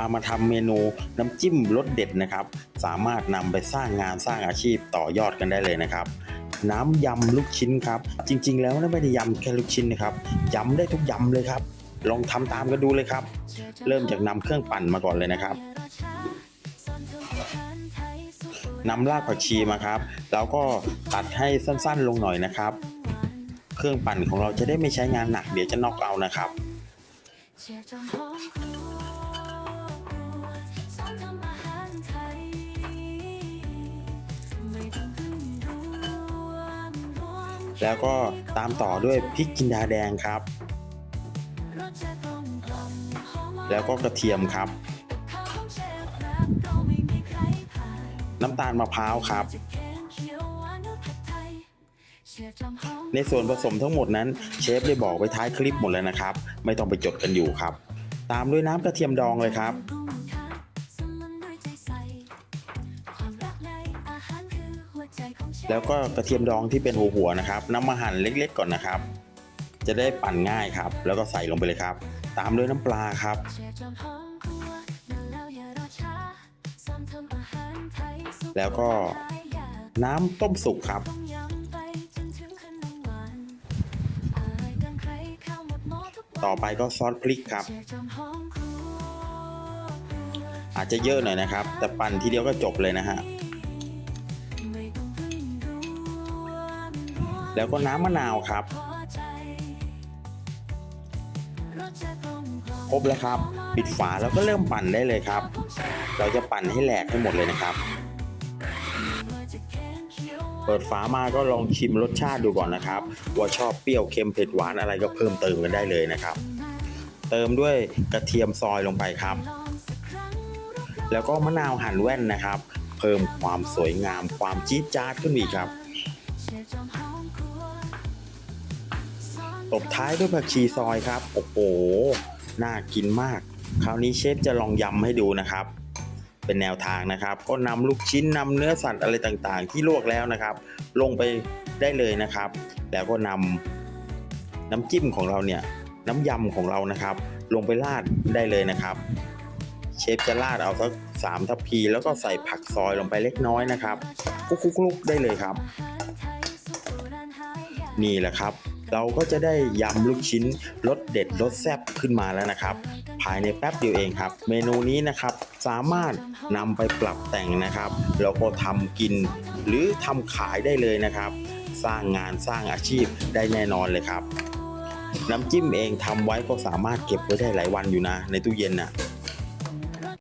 ามาทำเมนูน้ำจิ้มรสเด็ดนะครับ สามารถนำไปสร้างงานสร้างอาชีพต่อยอดกันได้เลยนะครับ น้ำยำลูกชิ้นครับ จริง ๆ แล้วไม่ได้ยำแค่ลูกชิ้นนะครับยำได้ทุกยำเลยครับ ลองทำตามกันดูเลยครับ เริ่มจากนำเครื่องปั่นมาก่อนเลยนะครับนำรากผักชีมาครับ แล้วก็ตัดให้สั้นๆลงหน่อยนะครับ เครื่องปั่นของเราจะได้ไม่ใช้งานหนักเดี๋ยวจะน็อกเอานะครับ แล้วก็ตามต่อด้วยพริกจินดาแดงครับ แล้วก็กระเทียมครับ น้ำตาลมะพร้าวครับ ในส่วนผสมทั้งหมดนั้นเชฟได้บอกไว้ท้ายคลิปหมดเลยนะครับ ไม่ต้องไปจดกันอยู่ครับ ตามด้วยน้ำกระเทียมดองเลยครับ แล้วก็กระเทียมดองที่เป็นหัวหัวนะครับนำมาหั่นเล็กๆก่อนนะครับ จะได้ปั่นง่ายครับ แล้วก็ใส่ลงไปเลยครับ ตามด้วยน้ำปลาครับแล้วก็หลายอย่างน้ำต้มสุกครับ ต่อไปก็ซอสพริกครับ อาจจะเยอะหน่อยนะครับ แต่ปั่นทีเดียวก็จบเลยนะฮะ แล้วก็น้ำมะนาวครับ ครบแล้วครับ ปิดฝาแล้วก็เริ่มปั่นได้เลยครับ เราจะปั่นให้แหลกให้หมดเลยนะครับ เปิดฝามาก็ลองชิมรสชาติดูก่อนนะครับ ว่าชอบเปรี้ยวเค็มเผ็ดหวานอะไรก็เพิ่มเติมกันได้เลยนะครับ เติมด้วยกระเทียมซอยลงไปครับ แล้วก็มะนาวหั่นแว่นนะครับ เพิ่มความสวยงามความจี๊ดจ๊าดขึ้นอีกครับ ตบท้ายด้วยผักชีซอยครับ โอ้โห น่ากินมาก คราวนี้เชฟจะลองยำให้ดูนะครับ เป็นแนวทางนะครับ ก็นำลูกชิ้นนำเนื้อสัตว์อะไรต่างๆ ที่ลวกแล้วนะครับ ลงไปได้เลยนะครับ แล้วก็นำน้ำจิ้มของเราเนี่ย น้ำยำของเรานะครับ ลงไปราดได้เลยนะครับ เชฟจะราดเอาสักสามทัพพี แล้วก็ใส่ผักซอยลงไปเล็กน้อยนะครับคลุกๆๆได้เลยครับ นี่แหละครับ เราก็จะได้ยำลูกชิ้นรสเด็ดรสแซ่บขึ้นมาแล้วนะครับ ภายในแป๊บเดียวเองครับ เมนูนี้นะครับสามารถนำไปปรับแต่งนะครับแล้วก็ทำกิน หรือทำขายได้เลยนะครับ สร้างงานสร้างอาชีพได้แน่นอนเลยครับ น้ำจิ้มเองทำไว้ก็สามารถเก็บไว้ได้หลายวันอยู่นะ ในตู้เย็นน่ะ